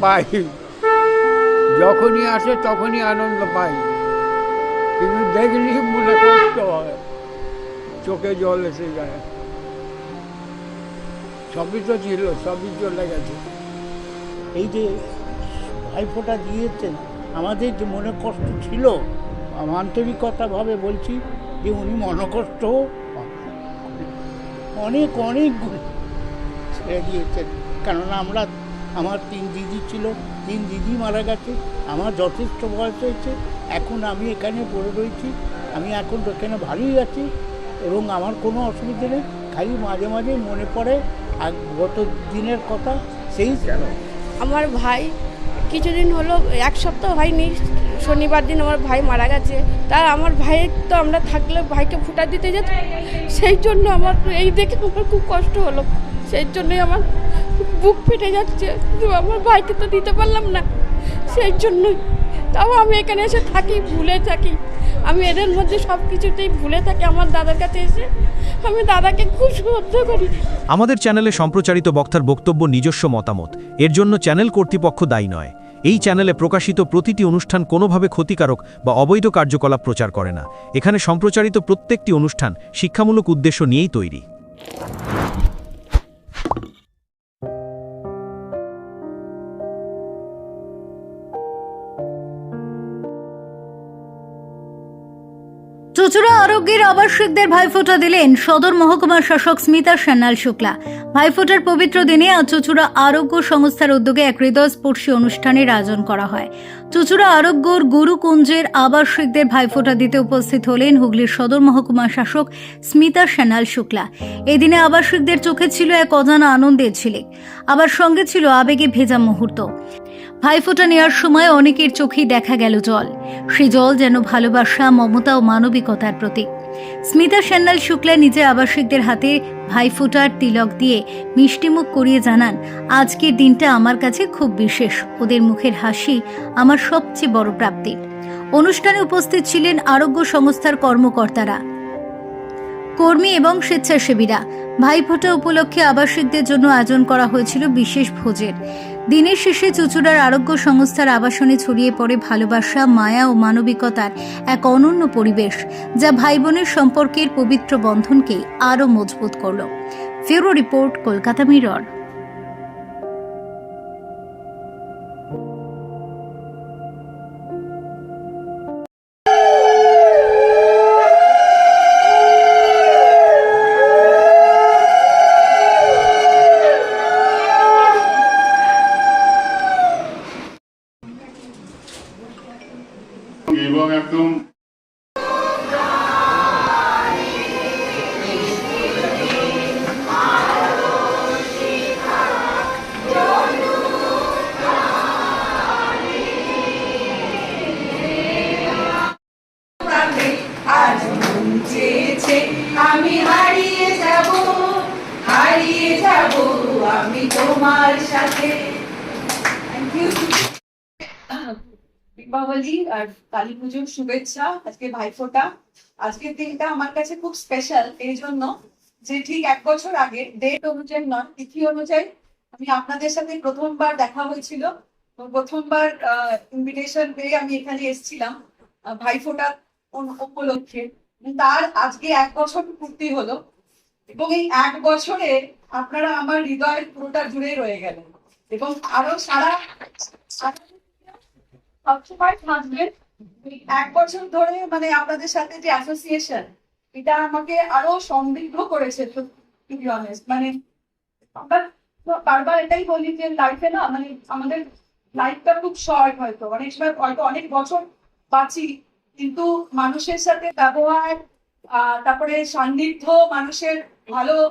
পাই। যখনই আসে তখনই আনন্দ পাই। কিন্তু দেখলি মনে কষ্ট হয়। চোখে জল এসে যায়। সবই তো ছিল, সবই চলে গেছে। এই যে ভাইফোঁটা দিয়েছেন, আমাদের যে মনে কষ্ট ছিল, আন্তরিকতাভাবে বলছি যে উনি মনকষ্ট অনেক অনেক ছেড়ে দিয়েছেন। কেননা আমরা আমার তিন দিদি ছিল তিন দিদি মারা গেছে আমার যথেষ্ট বয়স হয়েছে এখন আমি এখানে পড়ে রয়েছি আমি এখন এখানে ভালোই আছি এবং আমার কোনো অসুবিধা নেই খালি মাঝে মাঝে মনে পড়ে আর গত দিনের কথা সেই কেন? আমার ভাই কিছুদিন হলো এক সপ্তাহ হয়নি শনিবার দিন আমার ভাই মারা গেছে তার আমার ভাইয়ের তো আমরা থাকলে ভাইকে ফুটা দিতে যেত সেই জন্য আমার এই দেখে আমার খুব কষ্ট হলো সেই জন্যই আমার বুক ফেটে যাচ্ছে আমার ভাইকে তো দিতে পারলাম না। সেই জন্যই তাও আমি এখানে এসে থাকি, ভুলে থাকি। আমি এদের মধ্যে সব কিছুতেই ভুলে থাকি, আমার দাদার কাছে এসে আমি দাদাকে খুব শ্রদ্ধা করি। আমাদের চ্যানেলে সম্প্রচারিত বক্তার বক্তব্য নিজস্ব মতামত। এর জন্য চ্যানেল কর্তৃপক্ষ দায়ী নয়। এই চ্যানেলে প্রকাশিত প্রতিটি অনুষ্ঠান কোনোভাবে ক্ষতিকারক বা অবৈধ কার্যকলাপ প্রচার করে না। এখানে সম্প্রচারিত প্রত্যেকটি অনুষ্ঠান শিক্ষামূলক উদ্দেশ্য নিয়েই তৈরি। আরোগ্যের আবাসিকদের ভাইফোঁটা দিলেন সদর মহকুমা শাসক স্মিতা সান্যাল শুক্লা। ভাইফোঁটার পবিত্র দিনে আজ চুচুড়া আরোগ্য সংস্থার উদ্যোগে এক হৃদয়স্পর্শী অনুষ্ঠানের আয়োজন করা হয়। চুচুড়া আরোগ্যর গুরুকুঞ্জের আবাসিকদের ভাইফোঁটা দিতে উপস্থিত হলেন হুগলির সদর মহকুমা শাসক স্মিতা সান্যাল শুক্লা। এদিনে আবাসিকদের চোখে ছিল এক অজানা আনন্দের ঝিলিক। আবার সঙ্গে ছিল আবেগে ভেজা মুহূর্ত। ভাইফোঁটা নেওয়ার সময় অনেকের চোখেই দেখা গেল জল। সে জল যেন ভালোবাসা, মমতা ও মানবিকতার প্রতীক। স্মিতা সান্যাল শুক্লা নিজের আবাসিকদের হাতে ভাইফোঁটার তিলক দিয়ে মিষ্টিমুখ করিয়ে জানান, আজকের দিনটা আমার কাছে খুব বিশেষ। ওদের মুখের হাসি আমার সবচেয়ে বড় প্রাপ্তি। অনুষ্ঠানে উপস্থিত ছিলেন আরোগ্য সংস্থার কর্মকর্তারা। কর্মী এবং স্বেচ্ছাসেবীরা। ভাইফোঁটা উপলক্ষে আবাসিকদের জন্য আয়োজন করা হয়েছিল বিশেষ ভোজের। দিনের শেষে চুচুড়ার আরোগ্য সংস্থার আবাসনে ছড়িয়ে পড়ে ভালোবাসা, মায়া ও মানবিকতার এক অনন্য পরিবেশ, যা ভাই বোনের সম্পর্কের পবিত্র বন্ধনকে আরও মজবুত করল। ফেরো রিপোর্ট, কলকাতা মিরর। দীপাবলি আর শুভেচ্ছা আজকে ভাইফোঁটা আজকের দিনটা আমার কাছে খুব স্পেশাল এই জন্য যে ঠিক এক বছর আগে ডেট অনুযায়ী নয়, তিথি অনুযায়ী আমি আপনাদের সাথে প্রথমবার দেখা হয়েছিল। প্রথমবার ইনভিটেশন পেয়ে আমি এখানে এসেছিলাম ভাইফোঁটা উপলক্ষে। তার আজকে এক বছর পূর্তি হলো এবং এই এক বছরে আপনারা আমার হৃদয়ের পুরোটা জুড়ে রয়ে গেলেন। এবং আরও সারা সবসময় থাকবেন এক বছর ধরে মানে আপনাদের সাথে যে অ্যাসোসিয়েশন এটা আমাকে আরও সমৃদ্ধ করেছে টু মানে আমরা বারবার এটাই বলি যে লাইফে না মানে আমাদের লাইফটা খুব শর্ট হয়তো। অনেক সময় হয়তো অনেক বছর বাঁচি কিন্তু মানুষের সাথে ব্যবহার আহ, তারপরে সান্নিধ্য মানুষের ভালো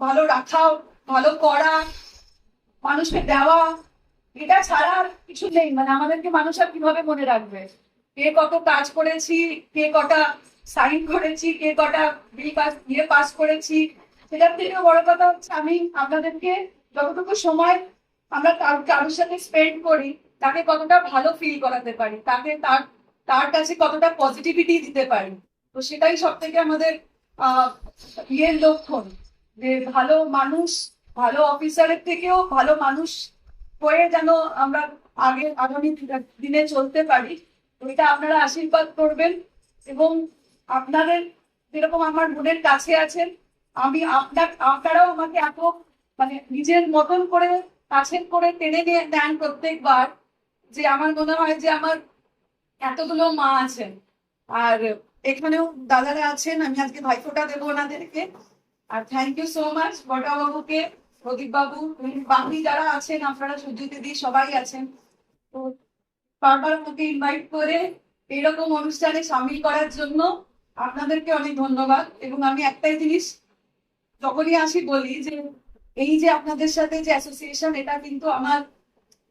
ভালো রাখা ভালো করা, মানুষকে দেওয়া, এটা ছাড়া আর কিছু নেই। মানে আমাদেরকে মানুষ আর কীভাবে মনে রাখবে? কে কত কাজ করেছি, কে কটা সাইন করেছি, কে কটা বিল পাস ইয়ে পাস করেছি, সেটার থেকে বড় কথা হচ্ছে আমি আপনাদেরকে যতটুকু সময় আমরা কার- কারোর সাথে স্পেন্ড করি, তাকে কতটা ভালো ফিল করাতে পারি, তাকে তার তার কাছে কতটা পজিটিভিটি দিতে পারি, তো সেটাই সব থেকে আমাদের ইয়ের লক্ষণ যে ভালো মানুষ, ভালো অফিসারের থেকেও ভালো মানুষ হয়ে যেন আমরা আগে আগামী দিনে চলতে পারি ওইটা আপনারা আশীর্বাদ করবেন। এবং আপনাদের যেরকম আমার বোনের কাছে আছেন, আমি আপনার, আপনারাও আমাকে এত মানে নিজের মতন করে কাছের করে টেনে নিয়ে নেন প্রত্যেকবার, যে আমার মনে হয় যে আমার এতগুলো মা আছেন। আর এখানেও দাদারা আছেন, আমি আজকে ভাইফোঁটা দেবো ওনাদেরকে। আর থ্যাংক ইউ সো মাচ বটা বাবুকে প্রদীপ বাবু বাকি যারা আছেন, আপনারা সূর্য দিদি সবাই আছেন। তো বারবার আমাকে ইনভাইট করে এরকম অনুষ্ঠানে সামিল করার জন্য আপনাদেরকে অনেক ধন্যবাদ। এবং আমি একটাই জিনিস যখনই আসি বলি যে, এই যে আপনাদের সাথে যে অ্যাসোসিয়েশন এটা কিন্তু আমার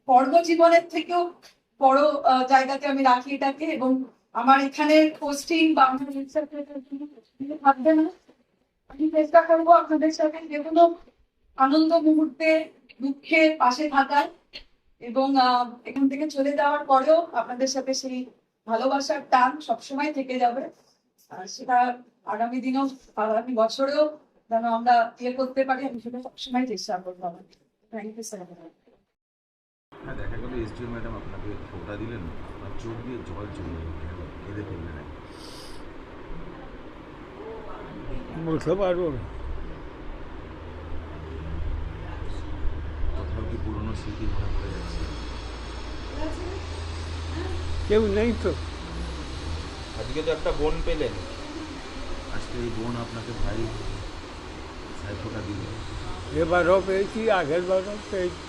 কর্মজীবনের থেকেও বড় জায়গাতে আমি রাখি এটাকে। এবং আমার এখানে পোস্টিং বা আমার থাকবে না। আমি চেষ্টা করব আপনাদের সাথে যে কোনো আনন্দ মুহূর্তে দুঃখে পাশে থাকার এবং এখান থেকে চলে যাওয়ার পরেও আপনাদের সাথে সেই ভালোবাসার টান সবসময় থেকে যাবে। সেটা আগামী দিনেও, আগামী বছরেও যেন আমরা ইয়ে করতে পারি, আমি সেটা সবসময় চেষ্টা করব আমার। থ্যাংক ইউ স্যার দেখা গেল এসডিও ম্যাডাম আপনাকে ফোটা দিলেন। আর চোখ দিয়ে জল চলে পারব। কোথাও কি পুরনো স্মৃতি মনে পড়ে যাচ্ছে কেউ নেই তো আজকে তো একটা বোন পেলেন আজকে এই বোন আপনাকে ভাই সাই ফোটা দিল এবারও পেয়েছি আগের বারও পেয়েছি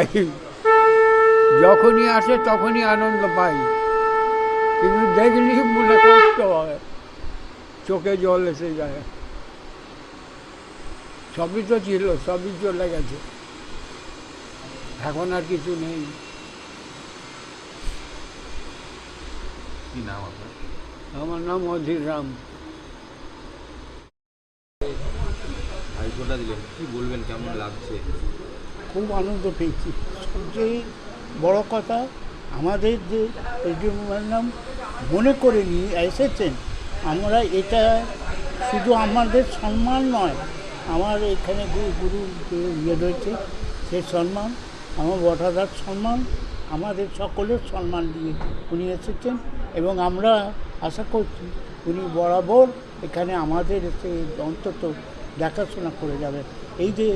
পাই। যখনই আসে তখনই আনন্দ পাই। কিন্তু দেখলি মনে কষ্ট হয়। চোখে জল এসে যায়। সবই তো ছিল সবই চলে গেছে। এখন আর কিছু নেই। আমার নাম অধীর রাম। দিলেন। কি বলবেন? কেমন লাগছে? খুব আনন্দ পেয়েছি। সবচেয়ে বড় কথা আমাদের যে ম্যাডাম মনে করে নিয়ে এসেছেন, আমরা এটা শুধু আমাদের সম্মান নয়, আমার এখানে গুরু ইয়ে রয়েছে, সে সম্মান, আমার বটাদার সম্মান, আমাদের সকলের সম্মান দিয়ে উনি এসেছেন এবং আমরা আশা করছি উনি বরাবর এখানে আমাদের এসে অন্তত দেখাশোনা করে যাবেন। এই যে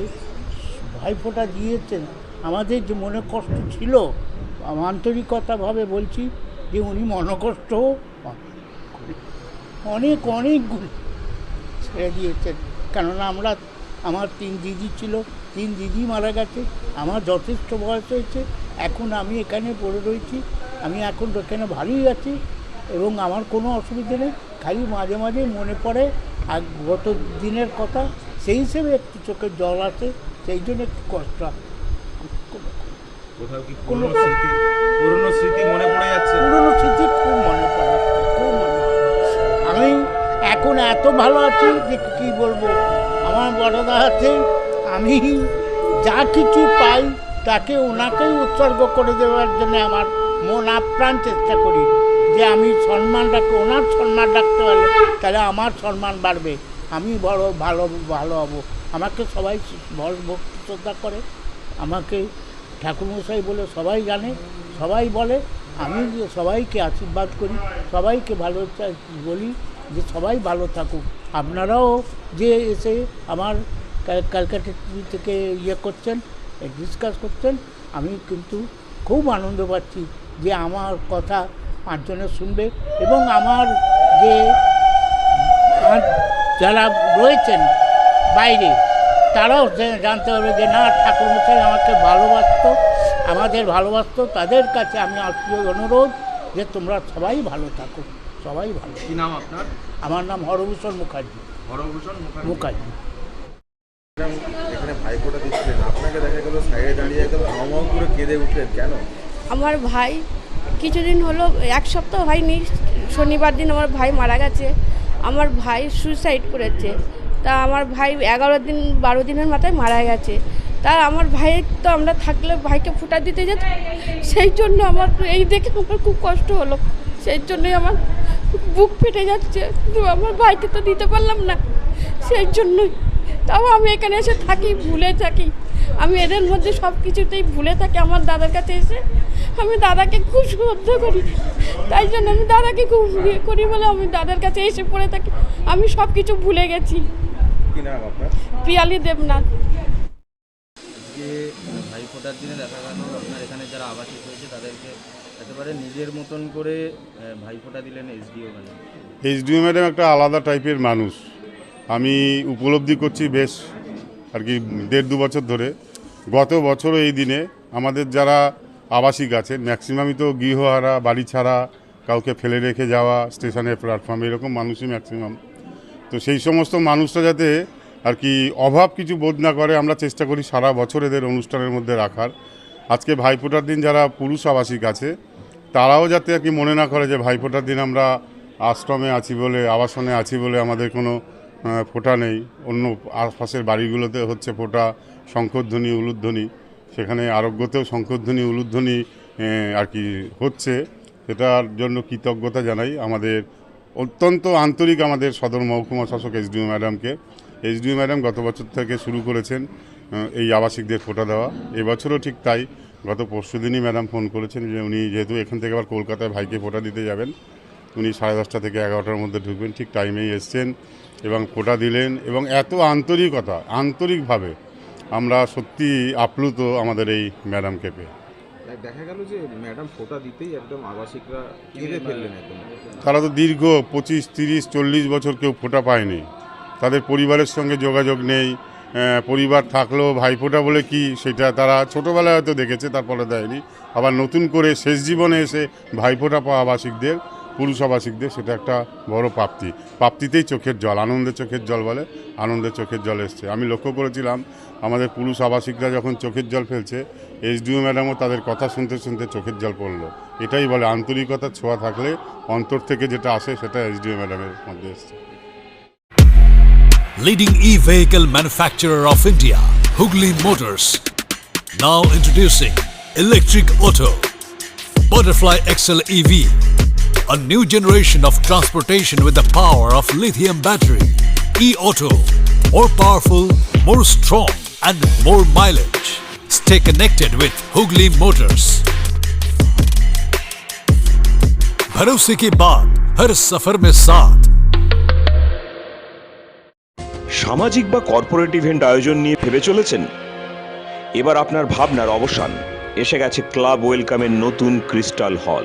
ভাইফোঁটা দিয়েছেন। আমাদের যে মনে কষ্ট ছিল, আন্তরিকতাভাবে বলছি যে উনি মনকষ্ট অনেক অনেকগুলি ছেড়ে দিয়েছেন। কেননা আমরা, আমার তিন দিদি ছিল, তিন দিদি মারা গেছে, আমার যথেষ্ট বয়স হয়েছে, এখন আমি এখানে পড়ে রয়েছি, আমি এখন এখানে ভালোই আছি এবং আমার কোনো অসুবিধা নেই, খালি মাঝে মাঝে মনে পড়ে, আর গত দিনের কথা, সেই হিসেবে একটু চোখের জল আসে সেই জন্য একটু কষ্ট। কোথাও কি পুরনো স্মৃতি পুরনো স্মৃতি মনে পড়ে যাচ্ছে? পুরনো স্মৃতি খুব মনে পড়ে খুব মনে পড়ে। আমি এখন এত ভালো আছি যে কী বলব? আমার বড়দা আছে আমি যা কিছু পাই তাকে ওনাকেই উৎসর্গ করে দেওয়ার জন্য আমার মন আপ্রাণ চেষ্টা করি। যে আমি সম্মান রাখতে ওনার সম্মান রাখতে পারলে তাহলে আমার সম্মান বাড়বে। আমি বড়, ভালো ভালো হব। আমাকে সবাই বল ভক্তি শ্রদ্ধা করে। আমাকে ঠাকুরমশাই বলে সবাই জানে, সবাই বলে। আমি সবাইকে আশীর্বাদ করি, সবাইকে ভালো বলি যে সবাই ভালো থাকুক। আপনারাও যে এসে আমার ক্যাল- ক্যালকাটা থেকে ইয়ে করছেন, ডিসকাস করছেন, আমি কিন্তু খুব আনন্দ পাচ্ছি যে আমার কথা পাঁচজনে শুনবে এবং আমার যে যারা রয়েছেন বাইরে তারাও জানতে পারবে যে না ঠাকুর ঠাকুরমশাই আমাকে ভালোবাসতো আমাদের ভালোবাসত তাদের কাছে আমি আত্মীয় অনুরোধ যে তোমরা সবাই ভালো থাকো সবাই ভালো কি নাম আপনার? আমার নাম হরভূষণ মুখার্জি। হরভূষণ মুখার্জি। মুখার্জি। এখানে ভাই দিচ্ছিলেন আপনাকে দেখা গেল সাইডে দাঁড়িয়ে একদম হাওমাও করে কেঁদে উঠলেন কেন? আমার ভাই কিছুদিন হলো এক সপ্তাহ হয়নি শনিবার দিন আমার ভাই মারা গেছে। আমার ভাই সুইসাইড করেছে। তা আমার ভাই এগারো দিন, বারো দিনের মাথায় মারা গেছে। তা আমার ভাইয়ের তো আমরা থাকলে ভাইকে ফুটা দিতে যেত। সেই জন্য আমার এই দেখে আমার খুব কষ্ট হলো। সেই জন্যই আমার বুক ফেটে যাচ্ছে। আমার ভাইকে তো দিতে পারলাম না। সেই জন্যই। তাও আমি এখানে এসে থাকি, ভুলে থাকি। আমি এদের মধ্যে সব কিছুতেই ভুলে থাকি আমার দাদার কাছে এসে আমি দাদাকে খুব শ্রদ্ধা করি। তাই জন্য আমি দাদাকে খুব ইয়ে করি বলে আমি দাদার কাছে এসে পড়ে থাকি। আমি সব কিছু ভুলে গেছি। কি নাম আপনার? পিয়ালি দেবনাথ। যে ভাই ফোটার দিনে দেখা গেল আপনার এখানে যারা আবাসিক হয়েছে তাদেরকে একেবারে নিজের মতন করে ভাই ফোটা দিলেন এসডিও মানে ম্যাডাম একটা আলাদা টাইপের মানুষ। আমি উপলব্ধি করছি বেশ আর কি দেড় দু বছর ধরে। গত বছর এই দিনে আমাদের যারা আবাসিক আছেন ম্যাক্সিমামই তো গৃহহারা, বাড়ি ছাড়া, কাউকে ফেলে রেখে যাওয়া স্টেশনের প্ল্যাটফর্মে এরকম মানুষই ম্যাক্সিমাম তো সেই সমস্ত মানুষরা যাতে আর কি অভাব কিছু বোধ না করে, আমরা চেষ্টা করি সারা বছর এদের অনুষ্ঠানের মধ্যে রাখার। আজকে ভাইফোঁটার দিন যারা পুরুষ আবাসিক আছে, তারাও যাতে আর কি মনে না করে যে ভাইফোঁটার দিন আমরা আশ্রমে আছি বলে, আবাসনে আছি বলে আমাদের কোনো ফোঁটা নেই। অন্য আশপাশের বাড়িগুলোতে হচ্ছে ফোঁটা, শঙ্করধ্বনি, উলুধ্বনি। সেখানে আরোগ্যতেও শঙ্করধ্বনি, উলুধ্বনি আর কি হচ্ছে। সেটার জন্য কৃতজ্ঞতা জানাই আমাদের অত্যন্ত আন্তরিক আমাদের সদর মহকুমা শাসক এসডিও ম্যাডামকে। এসডিও ম্যাডাম গত বছর থেকে শুরু করেছেন এই আবাসিকদের ফোঁটা দেওয়া। এবছরও ঠিক তাই। গত পরশু দিনই ম্যাডাম ফোন করেছেন যে উনি যেহেতু এখান থেকে আবার কলকাতায় ভাইকে ফোঁটা দিতে যাবেন, উনি সাড়ে দশটা থেকে এগারোটার মধ্যে ঢুকবেন, ঠিক টাইমেই এসছেন। এবং ফোঁটা দিলেন এবং এত আন্তরিকতা আন্তরিকভাবে আমরা সত্যি আপ্লুত আমাদের এই ম্যাডামকে পেয়ে। দেখা গেল যে ম্যাডাম ফোটা দিতেই একদম আবাসিকরা কেঁদে ফেললেন একদম। তারা তো দীর্ঘ পঁচিশ তিরিশ চল্লিশ বছর কেউ ফোঁটা পায়নি। তাদের পরিবারের সঙ্গে যোগাযোগ নেই পরিবার থাকলেও ভাইফোঁটা বলে কি সেটা তারা ছোটোবেলায় হয়তো দেখেছে তারপরে দেয়নি। আবার নতুন করে শেষ জীবনে এসে ভাইফোঁটা পাওয়া আবাসিকদের পুরুষ আবাসিকদের সেটা একটা বড় প্রাপ্তি। প্রাপ্তিতেই চোখের জল আনন্দের চোখের জল বলে আনন্দের চোখের জল এসছে। আমি লক্ষ্য করেছিলাম আমাদের পুরুষ আবাসিকরা যখন চোখের জল ফেলছে এসডিও ম্যাডামও তাদের কথা শুনতে শুনতে চোখের জল পড়ল। এটাই বলে আন্তরিকতার ছোঁয়া থাকলে অন্তর থেকে যেটা আসে সেটা এসডিও ম্যাডামের মধ্যে এসছে। Leading e-vehicle manufacturer of India, Hugli Motors. Now introducing electric auto, Butterfly XL EV, a new generation of transportation with the power of lithium battery. E-auto, more powerful, more strong, and more mileage. Stay connected with Hugli Motors. भरोसे के बाद हर सफर में साथ সামাজিক বা corporate event আয়োজন নিয়ে ভেবে চলেছেন এবার আপনার ভাবনার অবসান এসে গেছে ক্লাব ওয়েলকামের নতুন ক্রিস্টাল হল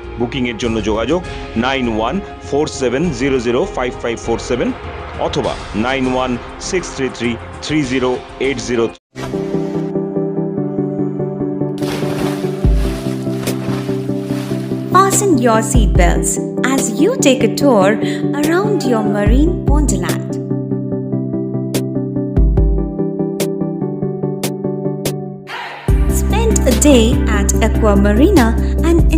বুকিংয়ের জন্য যোগাযোগ nine one four seven zero zero five five four seven অথবা nine one six three three three zero eight zero Fasten your seatbelts as you take a tour around your marine wonderland. Spend a day at Aqua Marina and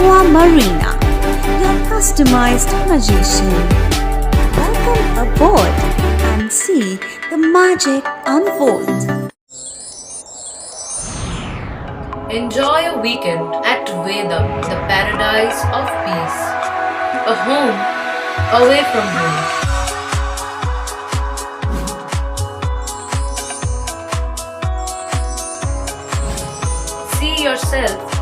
Aqua Marina, your customized magician. Welcome aboard and see the magic unfold. Enjoy a weekend at Vedam, the paradise of peace. A home away from home.